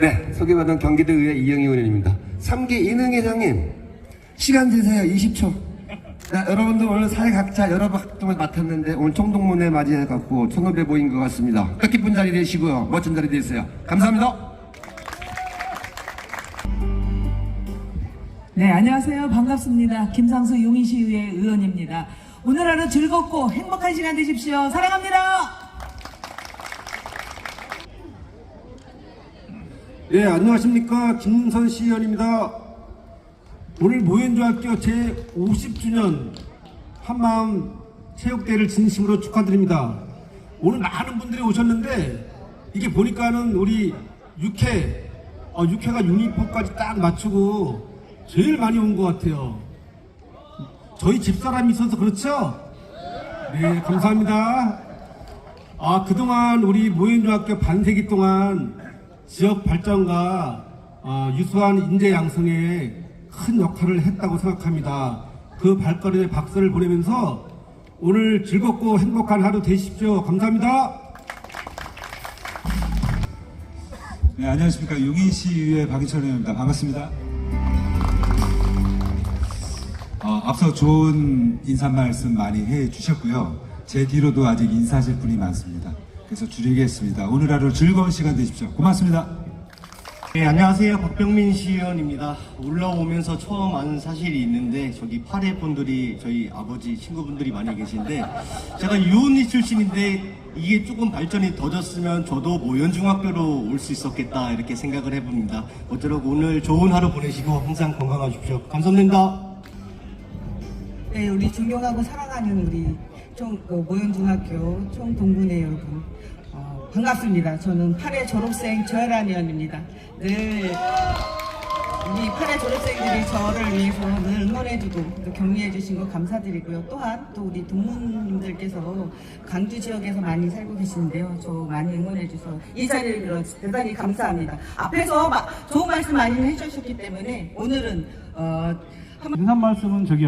네, 소개받은 경기도의회 이영희 의원입니다. 3기 이능 회장님, 시간 주세요. 20초. 자, 여러분들 오늘 사회 각자 여러 활동을 맡았는데 오늘 총동문회 맞이해갖고 천업해 보인 것 같습니다. 뜻깊은 자리 되시고요. 멋진 자리 되세요. 감사합니다. 네, 안녕하세요. 반갑습니다. 김상수 용인시의회 의원입니다. 오늘 하루 즐겁고 행복한 시간 되십시오. 사랑합니다. 예, 안녕하십니까. 김선 시 의원입니다. 오늘 모현중학교 제50주년 한마음 체육대회를 진심으로 축하드립니다. 오늘 많은 분들이 오셨는데, 이게 보니까는 우리 6회, 어, 6회가 유니폼까지 딱 맞추고 제일 많이 온 것 같아요. 저희 집사람이 있어서 그렇죠? 네, 감사합니다. 아, 그동안 우리 모현중학교 반세기 동안 지역 발전과 어, 유수한 인재 양성에 큰 역할을 했다고 생각합니다. 그 발걸음에 박수를 보내면서 오늘 즐겁고 행복한 하루 되십시오. 감사합니다. 네, 안녕하십니까. 용인시의회 박인철 의원입니다. 반갑습니다. 어, 앞서 좋은 인사 말씀 많이 해 주셨고요. 제 뒤로도 아직 인사하실 분이 많습니다. 그래서 줄이겠습니다. 오늘 하루 즐거운 시간 되십시오. 고맙습니다. 네, 안녕하세요. 박병민 시의원입니다. 올라오면서 처음 아는 사실이 있는데 저기 파례 분들이 저희 아버지 친구분들이 많이 계신데 제가 유언니 출신인데 이게 조금 발전이 더졌으면 저도 모현중학교로 올 수 있었겠다 이렇게 생각을 해봅니다. 모쪼록 오늘 좋은 하루 보내시고 항상 건강하십시오. 감사합니다. 네, 우리 존경하고 사랑하는 우리 총 어, 모현중학교 총동문회 여러분 어, 반갑습니다. 저는 8회 졸업생 의원입니다. 늘 우리 8회 졸업생들이 저를 위해서 늘 응원해주고 또 격려해주신 거 감사드리고요. 또한 또 우리 동문님들께서 강주 지역에서 많이 살고 계시는데요. 저 많이 응원해주셔서 이 자리를 빌어 대단히 감사합니다. 앞에서 막 좋은 말씀 많이 해주셨기 때문에 오늘은 어, 한 인사 말씀은 저기